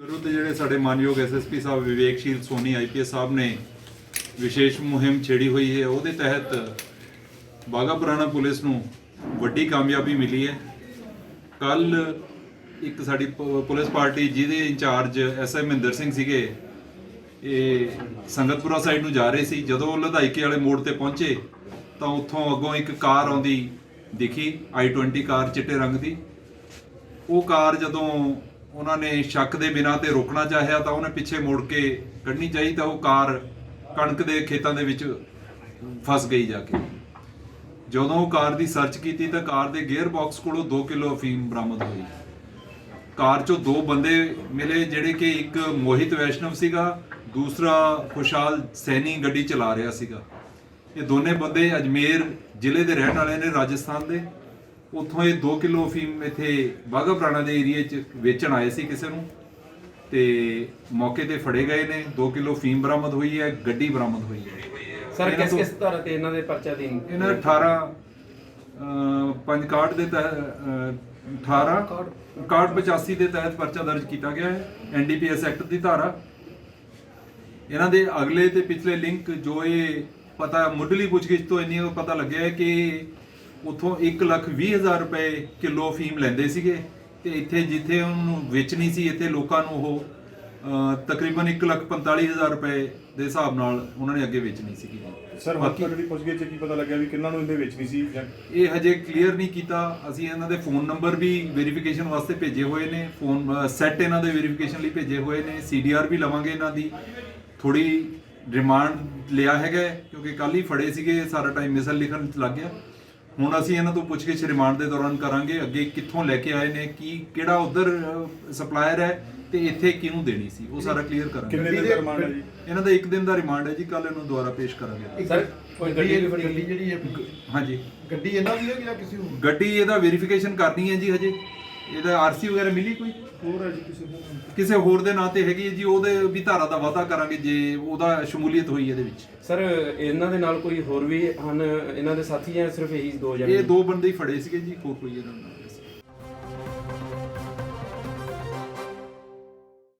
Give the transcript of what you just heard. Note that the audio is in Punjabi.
ਵਿਰੁੱਧ ਜਿਹੜੇ ਸਾਡੇ ਮਾਨਯੋਗ ਐਸਐਸਪੀ ਸਾਹਿਬ, ਵਿਵੇਕਸ਼ੀਲ ਸੋਨੀ ਆਈਪੀਐਸ ਸਾਹਿਬ ਨੇ ਵਿਸ਼ੇਸ਼ ਮੁਹਿੰਮ ਛੇੜੀ ਹੋਈ ਹੈ। ਉਹਦੇ ਤਹਿਤ ਬਾਗਾ ਪੁਰਾਣਾ ਪੁਲਿਸ ਨੂੰ ਵੱਡੀ ਕਾਮਯਾਬੀ ਮਿਲੀ ਹੈ। ਕੱਲ ਇੱਕ ਸਾਡੀ ਪ- ਪੁਲਿਸ ਪਾਰਟੀ ਜਿਹਦੇ in charge SM Mahinder Singh ਸੀਗੇ, ਇਹ ਸੰਗਤਪੁਰਾ ਸਾਈਡ ਨੂੰ ਜਾ ਰਹੇ ਸੀ। ਜਦੋਂ ਉਹ ਲਧਾਈਕੇ ਵਾਲੇ ਮੋੜ ਤੇ ਪਹੁੰਚੇ, ਤਾਂ ਉੱਥੋਂ ਅੱਗੋਂ ਇੱਕ ਕਾਰ ਆਉਂਦੀ ਦਿਖੀ i20 ਕਾਰ ਚਿੱਟੇ ਰੰਗ ਦੀ। ਉਹ ਕਾਰ ਜਦੋਂ ਉਹਨਾਂ ਨੇ ਸ਼ੱਕ ਦੇ ਬਿਨਾਂ ਤੇ ਰੋਕਣਾ ਚਾਹਿਆ ਤਾਂ ਉਹਨੇ ਪਿੱਛੇ ਮੁੜ ਕੇ ਕੱਢਣੀ ਚਾਹੀ ਤਾਂ ਉਹ ਕਾਰ ਕਣਕ ਦੇ ਖੇਤਾਂ ਦੇ ਵਿੱਚ ਫਸ ਗਈ ਜਾ ਕੇ। ਜਦੋਂ ਉਹ ਕਾਰ ਦੀ ਸਰਚ ਕੀਤੀ ਤਾਂ ਕਾਰ ਦੇ ਗੇਅਰ ਬਾਕਸ ਕੋਲੋਂ 2 ਕਿਲੋ ਅਫੀਮ ਬਰਾਮਦ ਹੋਈ। ਕਾਰ 'ਚੋਂ ਦੋ ਬੰਦੇ ਮਿਲੇ ਜਿਹੜੇ ਕਿ ਇੱਕ ਮੋਹਿਤ ਵੈਸ਼ਨਵ ਸੀਗਾ, ਦੂਸਰਾ ਖੁਸ਼ਹਾਲ ਸੈਣੀ ਗੱਡੀ ਚਲਾ ਰਿਹਾ ਸੀਗਾ। ਇਹ ਦੋਨੇ ਬੰਦੇ ਅਜਮੇਰ ਜ਼ਿਲ੍ਹੇ ਦੇ ਰਹਿਣ ਵਾਲੇ ਨੇ, ਰਾਜਸਥਾਨ ਦੇ। ਉੱਥੋਂ ਇਹ 2 ਕਿਲੋ ਅਫੀਮ ਇੱਥੇ ਬਾਗਾ ਪੁਰਾਣਾ ਦੇ ਏਰੀਏ 'ਚ ਵੇਚਣ ਆਏ ਸੀ ਕਿਸੇ ਨੂੰ। ਤੇ ਮੌਕੇ ਤੇ ਫੜੇ ਗਏ ਨੇ। 2 ਕਿਲੋ ਫੀਮ ਬਰਾਮਦ ਹੋਈ ਹੈ ਗੱਡੀ ਬਰਾਮਦ ਹੋਈ ਹੈ। ਸਰ ਇਹਨਾਂ ਕਿਸ ਤੋਂ- ਕਿਸ ਤਰ੍ਹਾਂ ਤੇ ਇਹਨਾਂ ਦੇ ਪਰਚਾ ਦੀ ਇਹਨਾਂ ਦੇ 18 ਅਹ, ਪੰਜ ਕਾਰਡ ਦੇ ਤਹਿਤ ਅਹ, 18 ਕਾਰਡ। 85 ਦੇ ਤਹਿਤ ਪਰਚਾ ਦਰਜ ਕੀਤਾ ਗਿਆ ਹੈ ਐਨਡੀਪੀਐਸ ਐਕਟ ਦੀ ਧਾਰਾ। ਇਹਨਾਂ ਦੇ ਅਗਲੇ ਤੇ ਪਿਛਲੇ ਲਿੰਕ ਜੋ ਇਹ ਪਤਾ ਮੁੱਢਲੀ ਪੁੱਛਗਿੱਛ ਤੋਂ ਇੰਨੀ ਪਤਾ ਲੱਗਿਆ ਹੈ ਕਿ ਉਥੋਂ 1 ਲੱਖ 20 ਹਜ਼ਾਰ ਰੁਪਏ ਕਿਲੋ ਫੀਮ ਲੈਂਦੇ ਸੀਗੇ ਤੇ ਇੱਥੇ ਜਿੱਥੇ ਉਹਨੂੰ ਵੇਚਣੀ ਸੀ ਇੱਥੇ ਲੋਕਾਂ ਨੂੰ ਉਹ ਤਕਰੀਬਨ 1 ਲੱਖ 45 ਹਜ਼ਾਰ ਰੁਪਏ ਦੇ ਹਿਸਾਬ ਨਾਲ ਉਹਨਾਂ ਨੇ ਅੱਗੇ ਵੇਚਣੀ ਸੀਗੀ। ਸਰ ਤੱਕ ਦੀ ਪੁੱਛਗਿੱਛ 'ਚ ਕੀ ਪਤਾ ਲੱਗਿਆ ਵੀ ਕਿੰਨਾਂ ਨੂੰ ਇਹਦੇ ਵੇਚਣੀ ਸੀ ਜਾਂ ਇਹ ਹਜੇ ਕਲੀਅਰ ਨਹੀਂ ਕੀਤਾ। ਅਸੀਂ ਇਹਨਾਂ ਦੇ ਫੋਨ ਨੰਬਰ ਵੀ ਵੈਰੀਫਿਕੇਸ਼ਨ ਵਾਸਤੇ ਭੇਜੇ ਹੋਏ ਨੇ। ਫੋਨ ਸੈੱਟ ਇਹਨਾਂ ਦੇ ਵੈਰੀਫਿਕੇਸ਼ਨ ਲਈ ਭੇਜੇ ਹੋਏ ਨੇ। ਸੀਡੀਆਰ ਵੀ ਲਵਾਂਗੇ ਇਹਨਾਂ ਦੀ। ਥੋੜੀ ਰਿਮਾਂਡ ਲਿਆ ਹੈਗਾ ਕਿਉਂਕਿ ਕੱਲ ਹੀ ਫੜੇ ਸੀਗੇ ਸਾਰਾ ਟਾਈਮ ਮਿਸਲ ਲਿਖਣ ਚ ਲੱਗ ਗਿਆ। ਹੁਣ ਅਸੀਂ ਇਹਨਾਂ ਤੋਂ ਪੁੱਛ ਕੇ ਰਿਮਾਂਡ ਦੇ ਦੌਰਾਨ ਕਰਾਂਗੇ ਅੱਗੇ ਕਿੱਥੋਂ ਲੈ ਕੇ ਆਏ ਨੇ ਕੀ ਕਿਹੜਾ ਉਧਰ ਸਪਲਾਇਰ ਹੈ ਤੇ ਇੱਥੇ ਕਿਹਨੂੰ ਦੇਣੀ ਸੀ ਉਹ ਸਾਰਾ ਕਲੀਅਰ ਕਰਾਂਗੇ। ਕਿੰਨੇ ਦਿਨ ਦਾ ਰਿਮਾਂਡ ਹੈ ਜੀ? ਇਹਨਾਂ ਦਾ ਇੱਕ ਦਿਨ ਦਾ ਰਿਮਾਂਡ ਹੈ ਜੀ ਕੱਲ ਇਹਨੂੰ ਦੁਬਾਰਾ ਪੇਸ਼ ਕਰਾਂਗੇ। ਸਰ ਕੋਈ ਗੱਡੀ ਜਿਹੜੀ ਹੈ ਹਾਂਜੀ। ਗੱਡੀ ਇਹਨਾਂ ਦੀ ਹੈ ਕਿ ਜਾਂ ਕਿਸੇ ਹੋਰ ਗੱਡੀ ਇਹਦਾ ਵੈਰੀਫਿਕੇਸ਼ਨ ਕਰਨੀ ਹੈ ਜੀ ਹਜੇ। ਇਹਦਾ ਆਰਸੀ ਵਗੈਰਾ ਮਿਲੀ ਕੋਈ? ਹੋਰ ਹੈ ਜੀ ਕਿਸੇ ਦਾ ਕਿਸੇ ਹੋਰ ਦੇ ਨਾਂ ਤੇ ਹੈਗੀ ਹੈ ਜੀ ਉਹਦੇ ਵੀ ਧਾਰਾ ਦਾ ਵਾਅਦਾ ਕਰਾਂਗੇ ਜੇ ਉਹਦਾ ਸ਼ਮੂਲੀਅਤ ਹੋਈ ਇਹਦੇ ਵਿੱਚ। ਸਰ ਇਹਨਾਂ ਦੇ ਨਾਲ ਕੋਈ ਹੋਰ ਵੀ ਹਨ ਇਹਨਾਂ ਦੇ ਸਾਥੀ ਜਾਂ ਸਿਰਫ ਇਹੀ ਦੋ ਜਣੇ? ਇਹ ਦੋ ਬੰਦੇ ਹੀ ਫੜੇ ਸੀਗੇ ਜੀ ਹੋਰ ਕੋਈ ਇਹਨਾਂ ਨਾਲ